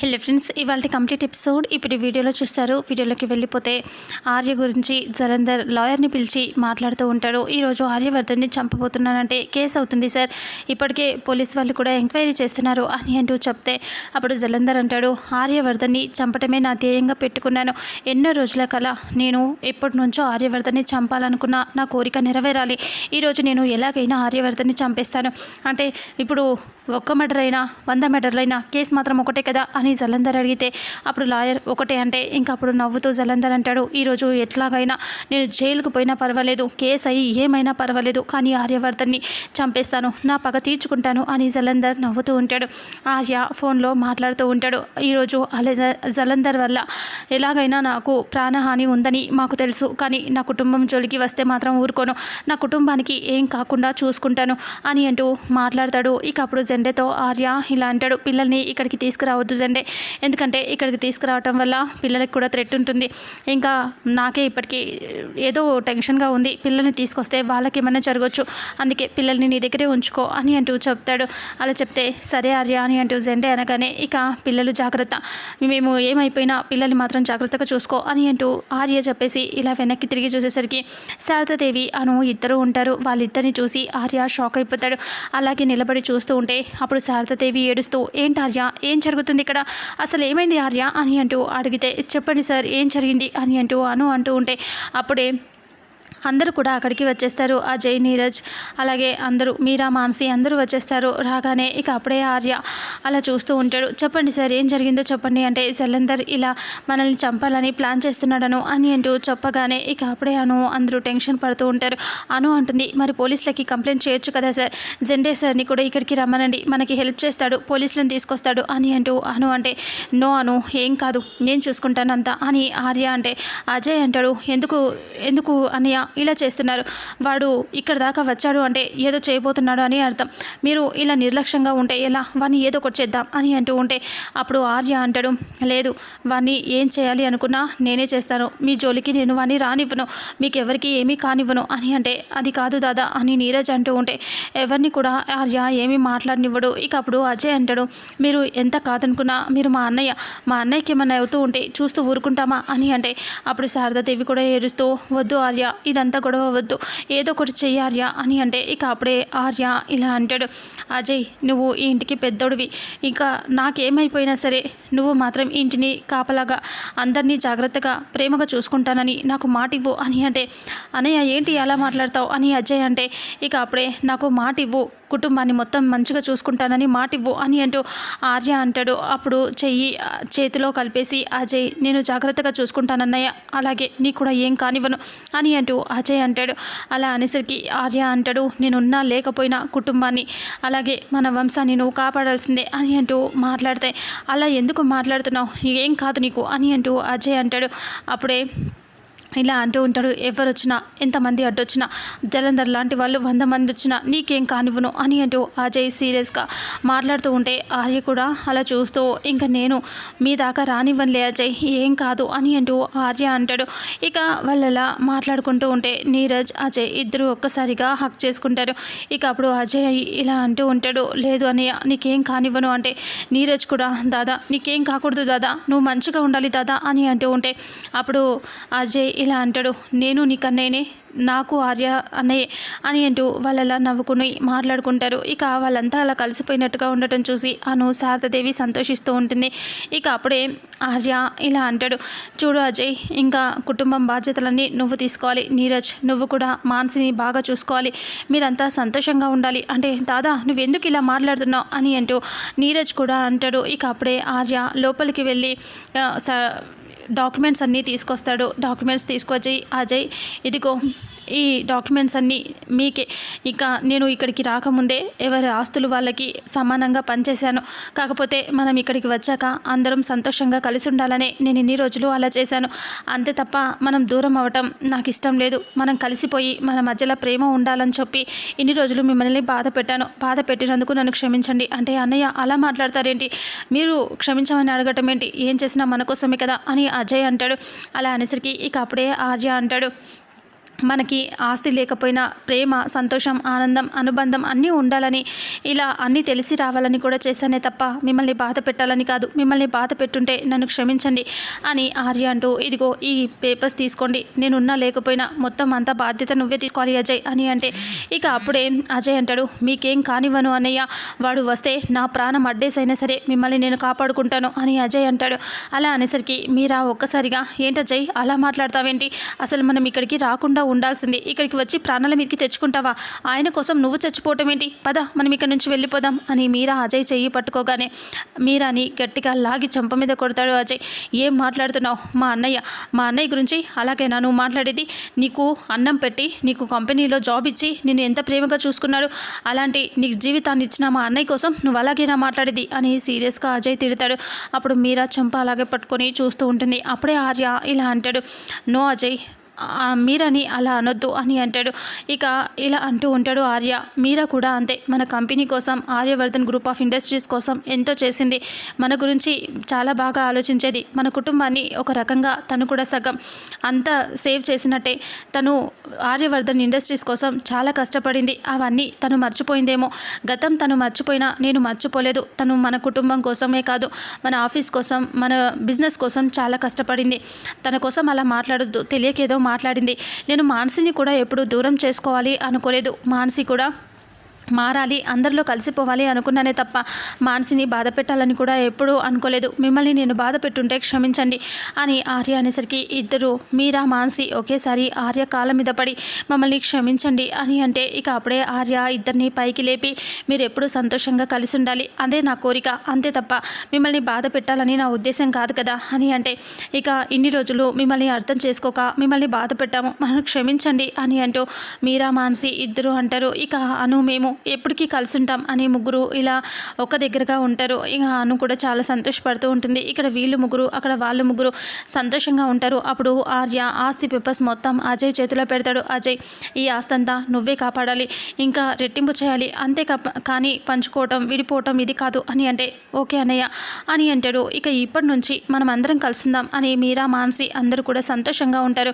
Hello friends ఇవాళ complete episode ఇప్పుడు వీడియోలో చూస్తారు వీడియోలోకి వెళ్ళిపోతే ఆర్య గురించి జలంధర్ లాయర్ని పిలిచి మాట్లాడుతూ ఉంటాడు. ఈరోజు ఆర్యవర్ధన్ని చంపబోతున్నానంటే కేసు అవుతుంది సార్. ఇప్పటికే పోలీస్ వాళ్ళు కూడా ఎంక్వైరీ చేస్తున్నారు అని అంటూ చెప్తే అప్పుడు జలంధర్ అంటాడు ఆర్యవర్ధన్ని చంపటమే నా ధ్యేయంగా పెట్టుకున్నాను. ఎన్నో రోజుల కల నేను ఎప్పటి నుంచో ఆర్యవర్ధన్ని చంపాలనుకున్న నా కోరిక నెరవేరాలి. ఈరోజు నేను ఎలాగైనా ఆర్యవర్ధన్ని చంపేస్తాను. అంటే ఇప్పుడు ఒక్క మర్డర్ అయినా వంద మర్డర్లైనా కేసు మాత్రం ఒకటే కదా అని జలంధర్ అడిగితే అప్పుడు లాయర్ ఒకటే అంటే ఇంకా అప్పుడు నవ్వుతూ జలంధర్ అంటాడు ఈరోజు ఎట్లాగైనా నేను జైలుకు పోయినా పర్వాలేదు కేసు అయ్యి ఏమైనా పర్వాలేదు కానీ ఆర్యవర్ధన్ని చంపేస్తాను నా పగ తీర్చుకుంటాను అని జలంధర్ నవ్వుతూ ఉంటాడు. ఆర్య ఫోన్లో మాట్లాడుతూ ఉంటాడు ఈరోజు అలే జ- జలంధర్ వల్ల ఎలాగైనా నాకు ప్రాణహాని ఉందని మాకు తెలుసు కానీ నా కుటుంబం జోలికి వస్తే మాత్రం ఊరుకోను నా కుటుంబానికి ఏం కాకుండా చూసుకుంటాను అని అంటూ మాట్లాడతాడు. ఇక అప్పుడు జెండేతో ఆర్య ఇలా అంటాడు పిల్లల్ని ఇక్కడికి తీసుకురావద్దు జెండే ఎందుకంటే ఇక్కడికి తీసుకురావటం వల్ల పిల్లలకి కూడా థ్రెట్ ఉంటుంది. ఇంకా నాకే ఇప్పటికీ ఏదో టెన్షన్గా ఉంది. పిల్లల్ని తీసుకొస్తే వాళ్ళకి ఏమైనా జరగవచ్చు అందుకే పిల్లల్ని నీ దగ్గరే ఉంచుకో అని అంటూ చెప్తాడు. అలా చెప్తే సరే ఆర్య అని అంటూ జెండే అనగానే ఇక పిల్లలు జాగ్రత్త. మేము ఏమైపోయినా పిల్లల్ని మాత్రం జాగ్రత్తగా చూసుకో అని అంటూ ఆర్య చెప్పేసి ఇలా వెనక్కి తిరిగి చూసేసరికి శారదాదేవి అను ఇద్దరు ఉంటారు. వాళ్ళిద్దరిని చూసి ఆర్య షాక్ అయిపోతాడు. అలాగే నిలబడి చూస్తూ ఉంటే అప్పుడు శారదాదేవి ఏడుస్తూ ఏంటి ఆర్య? ఏం జరుగుతుంది ఇక్కడ? అసలు ఏమైంది ఆర్య అని అంటూ అడిగితే చెప్పండి సార్ ఏం జరిగింది? అని అంటూ అను అంటూ ఉంటే అప్పుడే అందరూ కూడా అక్కడికి వచ్చేస్తారు. అజయ్ నీరజ్ అలాగే అందరూ మీరా మానసి అందరూ వచ్చేస్తారు. రాగానే ఇక అప్పుడే ఆర్య అలా చూస్తూ ఉంటాడు. చెప్పండి సార్ ఏం జరిగిందో చెప్పండి అంటే జలంధర్ ఇలా మనల్ని చంపాలని ప్లాన్ చేస్తున్నాడను అని అంటూ చెప్పగానే ఇక అప్పుడే అను అందరూ టెన్షన్ పడుతూ ఉంటారు. అను అంటుంది మరి పోలీసులకి కంప్లైంట్ చేయొచ్చు కదా సార్? జెండే సార్ని కూడా ఇక్కడికి రమ్మనండి. మనకి హెల్ప్ చేస్తాడు పోలీసులను తీసుకొస్తాడు అని అంటూ అను అంటే నో అను ఏం కాదు నేను చూసుకుంటానంత అని ఆర్య అంటే అజయ్ అంటాడు ఎందుకు ఎందుకు అన్నయ్య ఇలా చేస్తున్నారు. వాడు ఇక్కడ దాకా వచ్చాడు అంటే ఏదో చేయబోతున్నాడు అని అర్థం. మీరు ఇలా నిర్లక్ష్యంగా ఉంటే ఎలా? వాడిని ఏదో ఒకటి చేద్దాం అని అంటూ ఉంటే అప్పుడు ఆర్య అంటాడు లేదు వాడిని ఏం చేయాలి అనుకున్నా నేనే చేస్తాను. మీ జోలికి నేను వాడిని రానివ్వను. మీకు ఎవరికి ఏమీ కానివ్వను అని అంటే అది కాదు దాదా అని నీరజ్ అంటూ ఉంటే ఎవరిని కూడా ఆర్య ఏమీ మాట్లాడనివ్వడు. ఇక అప్పుడు అజయ్ అంటాడు మీరు ఎంత కాదనుకున్నా మీరు మా అన్నయ్య మా అన్నయ్యకి ఏమన్నా అవుతూ ఉంటే చూస్తూ ఊరుకుంటామా? అని అంటే అప్పుడు శారదాదేవి కూడా ఏడుస్తూ వద్దు ఆర్య ఇదంతా గొడవ వద్దు ఏదో ఒకటి చెయ్యి ఆర్య అని అంటే ఇక అప్పుడే ఆర్య ఇలా అంటాడు. అజయ్ నువ్వు ఈ ఇంటికి పెద్దోడివి. ఇంకా నాకేమైపోయినా సరే నువ్వు మాత్రం ఇంటిని కాపలాగా అందరినీ జాగ్రత్తగా ప్రేమగా చూసుకుంటానని నాకు మాట ఇవ్వు అని అంటే అనయ్య ఏంటి అలా మాట్లాడతావు? అని అజయ్ అంటే ఇక అప్పుడే నాకు మాట ఇవ్వు కుటుంబాన్ని మొత్తం మంచిగా చూసుకుంటానని మాట ఇవ్వు అని అంటూ ఆర్య అంటాడు. అప్పుడు చెయ్యి చేతిలో కలిపేసి అజయ్ నేను జాగ్రత్తగా చూసుకుంటానన్నయ్య. అలాగే నీ కూడా ఏం కానివ్వను అని అంటూ అజయ్ అంటాడు. అలా అనేసరికి ఆర్య అంటాడు నేనున్నా లేకపోయినా కుటుంబాన్ని అలాగే మన వంశాన్ని నువ్వు కాపాడాల్సిందే అని అంటూ మాట్లాడితే అలా ఎందుకు మాట్లాడుతున్నావు? ఏం కాదు నీకు అని అంటూ అజయ్ అంటాడు. అప్పుడే ఇలా అంటూ ఉంటాడు ఎవరు వచ్చినా ఎంతమంది అడ్డొచ్చినా జలంధర్ లాంటి వాళ్ళు వంద మంది వచ్చినా నీకేం కానివ్వను అని అంటూ అజయ్ సీరియస్గా మాట్లాడుతూ ఉంటే ఆర్య కూడా అలా చూస్తూ ఇంకా నేను మీ దాకా రానివ్వనులే అజయ్ ఏం కాదు అని అంటూ ఆర్య అంటాడు. ఇక వాళ్ళలా మాట్లాడుకుంటూ ఉంటే నీరజ్ అజయ్ ఇద్దరు ఒక్కసారిగా హక్ చేసుకుంటారు. ఇక అప్పుడు అజయ్ ఇలా అంటూ ఉంటాడు లేదు అని నీకేం కానివ్వను అంటే నీరజ్ కూడా దాదా నీకేం కాకూడదు దాదా నువ్వు మంచిగా ఉండాలి దాదా అని అంటూ ఉంటే అప్పుడు అజయ్ ఇలా అంటాడు. నేను నీకన్నయ్యనే నాకు ఆర్య అన్నయ్య అని అంటూ వాళ్ళలా నవ్వుకుని మాట్లాడుకుంటారు. ఇక వాళ్ళంతా అలా కలిసిపోయినట్టుగా ఉండటం చూసి అను శారదాదేవి సంతోషిస్తూ ఉంటుంది. ఇక అప్పుడే ఆర్య ఇలా అంటాడు. చూడు అజయ్ ఇంకా కుటుంబం బాధ్యతలన్నీ నువ్వు తీసుకోవాలి. నీరజ్ నువ్వు కూడా మానసిని బాగా చూసుకోవాలి. మీరంతా సంతోషంగా ఉండాలి. అంటే దాదా నువ్వెందుకు ఇలా మాట్లాడుతున్నావు? అని అంటూ నీరజ్ కూడా అంటాడు. ఇక అప్పుడే ఆర్య లోపలికి వెళ్ళి స డాక్యుమెంట్స్ అన్నీ తీసుకొస్తాడు. డాక్యుమెంట్స్ తీసుకొచ్చి అజయ్ ఇదిగో ఈ డాక్యుమెంట్స్ అన్నీ మీకే. ఇక నేను ఇక్కడికి రాకముందే ఎవరి ఆస్తులు వాళ్ళకి సమానంగా పనిచేశాను. కాకపోతే మనం ఇక్కడికి వచ్చాక అందరం సంతోషంగా కలిసి ఉండాలనే నేను ఇన్ని రోజులు అలా చేశాను. అంతే తప్ప మనం దూరం అవ్వటం నాకు ఇష్టం లేదు. మనం కలిసిపోయి మన మధ్యలో ప్రేమ ఉండాలని చెప్పి ఇన్ని రోజులు మిమ్మల్ని బాధ పెట్టాను. బాధ పెట్టినందుకు నన్ను క్షమించండి. అంటే అన్నయ్య అలా మాట్లాడతారేంటి? మీరు క్షమించమని అడగటం ఏంటి? ఏం చేసినా మన కోసమే కదా? అని అజయ్ అంటాడు. అలా అనేసరికి ఇక అప్పుడే ఆర్య అంటాడు. మనకి ఆస్తి లేకపోయినా ప్రేమ సంతోషం ఆనందం అనుబంధం అన్నీ ఉండాలని ఇలా అన్నీ తెలిసి రావాలని కూడా చేశానే తప్ప మిమ్మల్ని బాధ పెట్టాలని కాదు. మిమ్మల్ని బాధ పెట్టుంటే నన్ను క్షమించండి అని ఆర్య అంటూ ఇదిగో ఈ పేపర్స్ తీసుకోండి. నేనున్నా లేకపోయినా మొత్తం అంతా బాధ్యత నువ్వే తీసుకోవాలి అజయ్ అని అంటే ఇక అప్పుడే అజయ్ అంటాడు మీకేం కానివ్వను అన్నయ్య. వాడు వస్తే నా ప్రాణం అడ్డేసైనా సరే మిమ్మల్ని నేను కాపాడుకుంటాను అని అజయ్ అంటాడు. అలా అనేసరికి మీరా ఒక్కసారిగా ఏంటజయ్ అలా మాట్లాడతావేంటి? అసలు మనం ఇక్కడికి రాకుండా ఉండాల్సింది. ఇక్కడికి వచ్చి ప్రాణాల మీదకి తెచ్చుకుంటావా? ఆయన కోసం నువ్వు చచ్చిపోవటం ఏంటి? పద మనం ఇక్కడ నుంచి వెళ్ళిపోదాం అని మీరా అజయ్ చెయ్యి పట్టుకోగానే మీరాని గట్టిగా లాగి చెంప మీద కొడతాడు అజయ్. ఏం మాట్లాడుతున్నావు? మా అన్నయ్య మా అన్నయ్య గురించి అలాగేనా? నువ్వు మాట్లాడేది నీకు అన్నం పెట్టి నీకు కంపెనీలో జాబ్ ఇచ్చి నేను ఎంత ప్రేమగా చూసుకున్నాడు? అలాంటి నీకు జీవితాన్ని ఇచ్చిన మా అన్నయ్య కోసం నువ్వు అలాగేనా మాట్లాడేది? అని సీరియస్గా అజయ్ తిడతాడు. అప్పుడు మీరా చంప అలాగే పట్టుకొని చూస్తూ ఉంటుంది. అప్పుడే ఆర్య ఇలా అంటాడు నో అజయ్ మీరని అలా అనొద్దు అని అంటాడు. ఇక ఇలా అంటూ ఉంటాడు ఆర్య. మీరా కూడా అంతే. మన కంపెనీ కోసం ఆర్యవర్ధన్ గ్రూప్ ఆఫ్ ఇండస్ట్రీస్ కోసం ఎంతో చేసింది. మన గురించి చాలా బాగా ఆలోచించేది. మన కుటుంబాన్ని ఒక రకంగా తను కూడా సగం అంతా సేవ్ చేసినట్టే. తను ఆర్యవర్ధన్ ఇండస్ట్రీస్ కోసం చాలా కష్టపడింది. అవన్నీ తను మర్చిపోయిందేమో. గతం తను మర్చిపోయినా నేను మర్చిపోలేదు. తను మన కుటుంబం కోసమే కాదు మన ఆఫీస్ కోసం మన బిజినెస్ కోసం చాలా కష్టపడింది. తన కోసం అలా మాట్లాడద్దు. తెలియకేదో మాట్లాడింది. నేను మానసిని కూడా ఎప్పుడు దూరం చేసుకోవాలి అనుకోలేదు. మానసి కూడా మారాలి అందరిలో కలిసిపోవాలి అనుకున్నానే తప్ప మానసిని బాధ పెట్టాలని కూడా ఎప్పుడూ అనుకోలేదు. మిమ్మల్ని నేను బాధ పెట్టుంటే క్షమించండి అని ఆర్య అనేసరికి ఇద్దరు మీరా మానసి ఒకేసారి ఆర్య కాళ్ళ మీద పడి మమ్మల్ని క్షమించండి అని అంటే ఇక అప్పుడే ఆర్య ఇద్దరిని పైకి లేపి మీరు ఎప్పుడూ సంతోషంగా కలిసి ఉండాలి. అదే నా కోరిక. అంతే తప్ప మిమ్మల్ని బాధ పెట్టాలని నా ఉద్దేశం కాదు కదా అని అంటే ఇక ఇన్ని రోజులు మిమ్మల్ని అర్థం చేసుకోక మిమ్మల్ని బాధ పెట్టాము. మనం క్షమించండి అని అంటూ మీరా మానసి ఇద్దరు అంటారు. ఇక అను మేము ఎప్పటికీ కలిసి ఉంటాం అని ముగ్గురు ఇలా ఒక దగ్గరగా ఉంటారు. ఇక అను కూడా చాలా సంతోషపడుతూ ఉంటుంది. ఇక్కడ వీళ్ళు ముగ్గురు అక్కడ వాళ్ళు ముగ్గురు సంతోషంగా ఉంటారు. అప్పుడు ఆర్య ఆస్తి పేపర్స్ మొత్తం అజయ్ చేతిలో పెడతాడు. అజయ్ ఈ ఆస్తి అంతా నువ్వే కాపాడాలి. ఇంకా రెట్టింపు చేయాలి. అంతే కానీ పంచుకోవటం విడిపోవటం ఇది కాదు అని అంటే ఓకే అన్నయ్య అని అంటాడు. ఇక ఇప్పటి నుంచి మనం అందరం కలుసుందాం అని మీరా మానసి అందరూ కూడా సంతోషంగా ఉంటారు.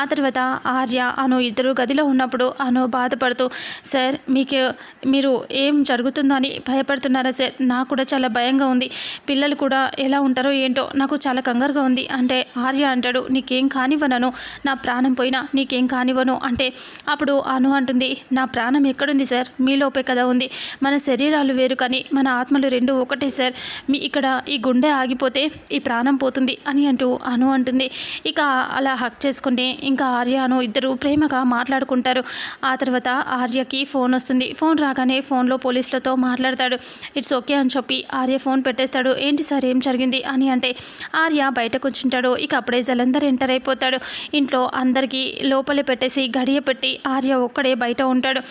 ఆ తర్వాత ఆర్య అను ఇద్దరు గదిలో ఉన్నప్పుడు అను బాధపడుతూ సార్ మీకు మీరు ఏం జరుగుతుందో అని భయపడుతున్నారా సార్? నాకు కూడా చాలా భయంగా ఉంది. పిల్లలు కూడా ఎలా ఉంటారో ఏంటో నాకు చాలా కంగారుగా ఉంది. అంటే ఆర్య అంటాడు నీకేం కానివ్వనను. నా ప్రాణం పోయినా నీకేం కానివ్వను. అంటే అప్పుడు అను అంటుంది నా ప్రాణం ఎక్కడుంది సార్? మీలోపే కదా ఉంది. మన శరీరాలు వేరు కానీ మన ఆత్మలు రెండు ఒకటే సార్. మీ ఇక్కడ ఈ గుండె ఆగిపోతే ఈ ప్రాణం పోతుంది అని అంటూ అను అంటుంది. ఇక అలా హక్ చేసుకుని ఇంకా ఆర్య అను ఇద్దరు ప్రేమగా మాట్లాడుకుంటారు. ఆ తర్వాత ఆర్యకి ఫోన్ వస్తుంది. ఫోన్ ఫోన్ రాగానే ఫోన్లో పోలీసులతో మాట్లాడతాడు. ఇట్స్ ఓకే అని చెప్పి ఆర్య ఫోన్ పెట్టేస్తాడు. ఏంటి సార్ ఏం జరిగింది? అని అంటే ఆర్య బయట కూర్చుంటాడు ఇక అప్పుడే జలంధర్ ఎంటర్ అయిపోతాడు. ఇంట్లో అందరికీ లోపలే పెట్టేసి గడియ పెట్టి ఆర్య ఒక్కడే బయట ఉంటాడు.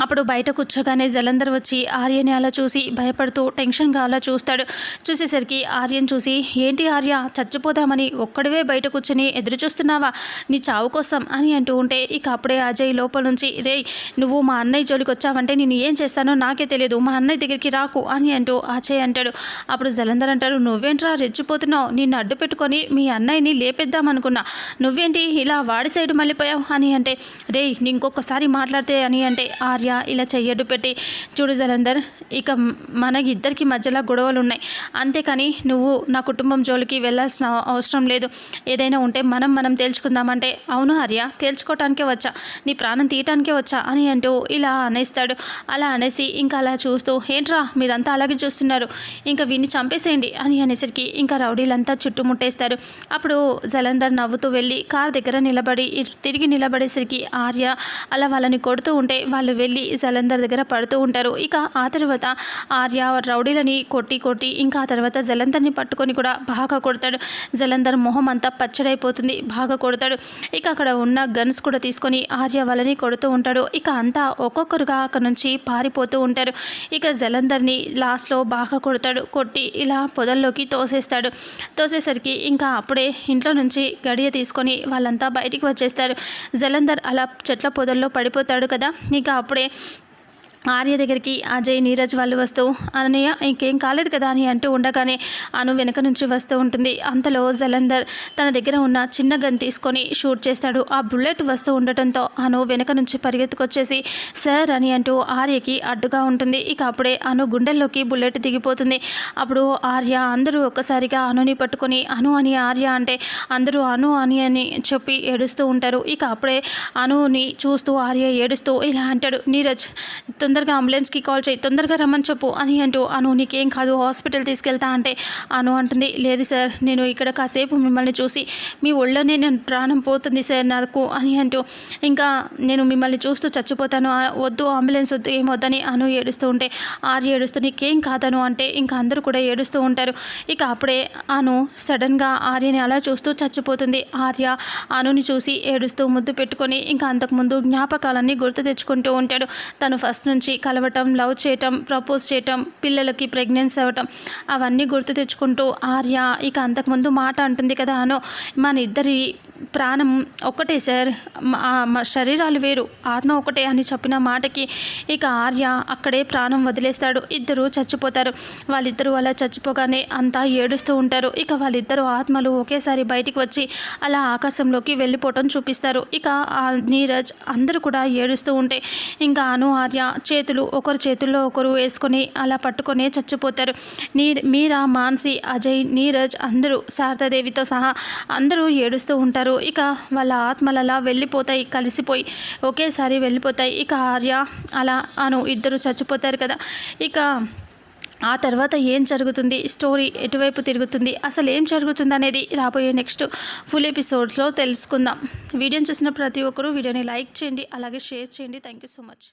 అప్పుడు బయట కూర్చోగానే జలంధర్ వచ్చి ఆర్యని అలా చూసి భయపడుతూ టెన్షన్గా అలా చూస్తాడు. చూసేసరికి ఆర్యన్ చూసి ఏంటి ఆర్య చచ్చిపోదామని ఒక్కడివే బయట కూర్చొని ఎదురు చూస్తున్నావా? నీ చావు కోసం అని అంటూ ఉంటే ఇక అప్పుడే అజయ్ లోపల నుంచి రే నువ్వు మా అన్నయ్య జోలికి వచ్చావంటే నేను ఏం చేస్తానో నాకే తెలియదు. మా అన్నయ్య దగ్గరికి రాకు అని అంటూ అజయ్ అంటాడు. అప్పుడు జలంధర్ అంటాడు నువ్వేంట్రా రెచ్చిపోతున్నావు? నిన్ను అడ్డు పెట్టుకొని మీ అన్నయ్యని లేపేద్దామనుకున్నా నువ్వేంటి ఇలా వాడి సైడ్ మళ్ళీపోయావు? అని అంటే రే నీ ఇంకొకసారి మాట్లాడితే అని అంటే ఆర్య ఇలా చెయ్యడు పెట్టి చూడు జలంధర్ ఇక మన ఇద్దరికి మధ్యలో గొడవలు ఉన్నాయి అంతేకాని నువ్వు నా కుటుంబం జోలికి వెళ్ళాల్సిన అవసరం లేదు. ఏదైనా ఉంటే మనం మనం తేల్చుకుందామంటే. అవును హర్య తేల్చుకోవటానికే వచ్చా. నీ ప్రాణం తీయటానికే వచ్చా అని అంటూ ఇలా అనేస్తాడు. అలా అనేసి ఇంకా అలా చూస్తూ ఏంట్రా మీరంతా అలాగే చూస్తున్నారు? ఇంకా వీడిని చంపేసేయండి అని అనేసరికి ఇంకా రౌడీలంతా చుట్టుముట్టేస్తారు. అప్పుడు జలంధర్ నవ్వుతూ వెళ్ళి కార్ దగ్గర నిలబడి తిరిగి నిలబడేసరికి ఆర్య అలా వాళ్ళని కొడుతూ ఉంటే వాళ్ళు వెళ్ళి జలంధర్ దగ్గర పడుతూ ఉంటారు. ఇక ఆ తర్వాత ఆర్య రౌడీలని కొట్టి కొట్టి ఇంకా ఆ తర్వాత జలంధర్ని పట్టుకొని కూడా బాగా కొడతాడు. జలంధర్ మొహం అంతా పచ్చడైపోతుంది. బాగా కొడతాడు. ఇక అక్కడ ఉన్న గన్స్ కూడా తీసుకొని ఆర్య వాళ్ళని కొడుతూ ఉంటాడు. ఇక అంతా ఒక్కొక్కరుగా అక్కడ నుంచి పారిపోతూ ఉంటారు. ఇక జలంధర్ని లాస్ట్లో బాగా కొడతాడు. కొట్టి ఇలా పొదల్లోకి తోసేస్తాడు. తోసేసరికి ఇంకా అప్పుడే ఇంట్లో నుంచి గడియ తీసుకొని వాళ్ళంతా బయటికి వచ్చేస్తారు. జలంధర్ అలా చెట్ల పొదల్లో పడిపోతాడు కదా. ఇంకా అప్పుడే 네. ఆర్య దగ్గరికి అజయ్ నీరజ్ వాళ్ళు వస్తూ అనయ్య ఇంకేం కాలేదు కదా అని అంటూ ఉండగానే అను వెనక నుంచి వస్తూ ఉంటుంది. అంతలో జలంధర్ తన దగ్గర ఉన్న చిన్న గన్ తీసుకొని షూట్ చేస్తాడు. ఆ బుల్లెట్ వస్తూ ఉండటంతో అను వెనక నుంచి పరిగెత్తుకొచ్చేసి సార్ అని అంటూ ఆర్యకి అడ్డుగా ఉంటుంది. ఇక అప్పుడే అను గుండెల్లోకి బుల్లెట్ దిగిపోతుంది. అప్పుడు ఆర్య అందరూ ఒక్కసారిగా అనుని పట్టుకొని అను అని ఆర్య అంటే అందరూ అను అని అని చెప్పి ఏడుస్తూ ఉంటారు. ఇక అప్పుడే అనుని చూస్తూ ఆర్య ఏడుస్తూ ఇలా అంటాడు నీరజ్ తొందరగా అంబులెన్స్కి కాల్ చేయి తొందరగా రమ్మని చెప్పు. అని అంటూ అను నీకేం కాదు హాస్పిటల్ తీసుకెళ్తా అంటే అను అంటుంది. లేదు సార్ నేను ఇక్కడ కాసేపు మిమ్మల్ని చూసి మీ ఒళ్ళోనే నేను ప్రాణం పోతుంది సార్ నాకు అని అంటూ ఇంకా నేను మిమ్మల్ని చూస్తూ చచ్చిపోతాను. వద్దు అంబులెన్స్ వద్దు ఏమొద్దని అను ఏడుస్తూ ఉంటే ఆర్య ఏడుస్తూ నీకేం కాదను అంటే ఇంకా అందరూ కూడా ఏడుస్తూ ఉంటారు. ఇక అప్పుడే అను సడన్గా ఆర్యని అలా చూస్తూ చచ్చిపోతుంది. ఆర్య అనుని చూసి ఏడుస్తూ ముద్దు పెట్టుకొని ఇంకా అంతకుముందు జ్ఞాపకాలన్నీ గుర్తు తెచ్చుకుంటూ ఉంటాడు. తను ఫస్ట్ నుంచి కలవటం లవ్ చేయటం ప్రపోజ్ చేయటం పిల్లలకి ప్రెగ్నెన్సీ అవ్వటం అవన్నీ గుర్తు తెచ్చుకుంటూ ఆర్య ఇక అంతకుముందు మాట అంటుంది కదా అను. మన ఇద్దరి ప్రాణం ఒక్కటే సార్. మా- శరీరాలు వేరు. ఆత్మ ఒకటే అని చెప్పిన మాటకి ఇక ఆర్య అక్కడే ప్రాణం వదిలేస్తాడు. ఇద్దరు చచ్చిపోతారు. వాళ్ళిద్దరూ అలా చచ్చిపోగానే అంతా ఏడుస్తూ ఉంటారు. ఇక వాళ్ళిద్దరు ఆత్మలు ఒకేసారి బయటికి వచ్చి అలా ఆకాశంలోకి వెళ్ళిపోవటం చూపిస్తారు. ఇక ఆ నీరజ్ అందరూ కూడా ఏడుస్తూ ఉంటే ఇంకా అను ఆర్య చేతులు ఒకరు చేతుల్లో ఒకరు వేసుకొని అలా పట్టుకొని చచ్చిపోతారు. నీ మీరా మాన్సి అజయ్ నీరజ్ అందరూ శారదాదేవితో సహా అందరూ ఏడుస్తూ ఉంటారు. ఇక వాళ్ళ ఆత్మలలా వెళ్ళిపోతాయి కలిసిపోయి ఒకేసారి వెళ్ళిపోతాయి. ఇక ఆర్య అలా అను ఇద్దరు చచ్చిపోతారు కదా. ఇక ఆ తర్వాత ఏం జరుగుతుంది? స్టోరీ ఎటువైపు తిరుగుతుంది? అసలు ఏం జరుగుతుంది అనేది రాబోయే నెక్స్ట్ ఫుల్ ఎపిసోడ్స్లో తెలుసుకుందాం. వీడియోని చూసిన ప్రతి ఒక్కరూ వీడియోని లైక్ చేయండి అలాగే షేర్ చేయండి. Thank you so much.